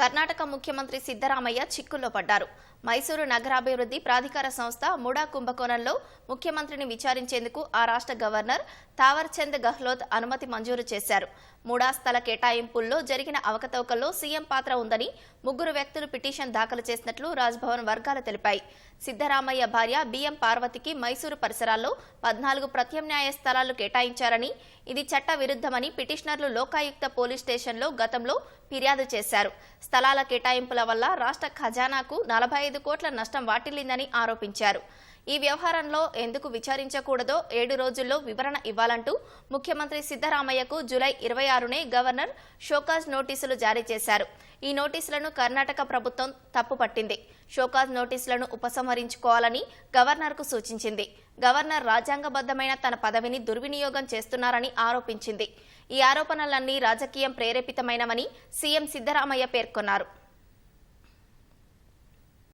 కర్ణాటక ముఖ్యమంత్రి సిద్దరామయ్య చిక్కుల్లో పడ్డారు. మైసూరు నగరాభివృద్ధి ప్రాధికార సంస్థ ముడా కుంభకోణంలో ముఖ్యమంత్రిని విచారించేందుకు ఆ రాష్ట్ర గవర్నర్ తావర్చంద్ గహ్లోత్ అనుమతి మంజూరు చేశారు. ముడా స్థల కేటాయింపుల్లో జరిగిన అవకతవకల్లో సీఎం పాత్ర ఉందని ముగ్గురు వ్యక్తులు పిటిషన్ దాఖలు చేసినట్లు రాజ్భవన్ వర్గాలు తెలిపాయి. సిద్దరామయ్య భార్య బిఎం పార్వతికి మైసూరు పరిసరాల్లో పద్నాలుగు ప్రత్యామ్నాయ స్థలాలు కేటాయించారని ఇది చట్ట విరుద్ధమని పిటిషనర్లు లోకాయుక్త పోలీస్ స్టేషన్లో గతంలో ఫిర్యాదు చేశారు. స్థలాల కేటాయింపుల వల్ల రాష్ట్ర ఖజానాకు నలభై ఐదు కోట్ల నష్టం వాటిల్లిందని ఆరోపించారు. ఈ వ్యవహారంలో ఎందుకు విచారించకూడదో ఏడు రోజుల్లో వివరణ ఇవ్వాలంటూ ముఖ్యమంత్రి సిద్దరామయ్యకు జూలై ఇరవై ఆరునే గవర్నర్ షోకాజ్ నోటీసులు జారీ చేశారు. ఈ నోటీసులను కర్ణాటక ప్రభుత్వం తప్పుపట్టింది. షోకాజ్ నోటీసులను ఉపసంహరించుకోవాలని గవర్నర్కు సూచించింది. గవర్నర్ రాజ్యాంగబద్ధమైన తన పదవిని దుర్వినియోగం చేస్తున్నారని ఆరోపించింది. ఈ ఆరోపణలన్నీ రాజకీయం ప్రేరేపితమైనవని సీఎం సిద్దరామయ్య పేర్కొన్నారు.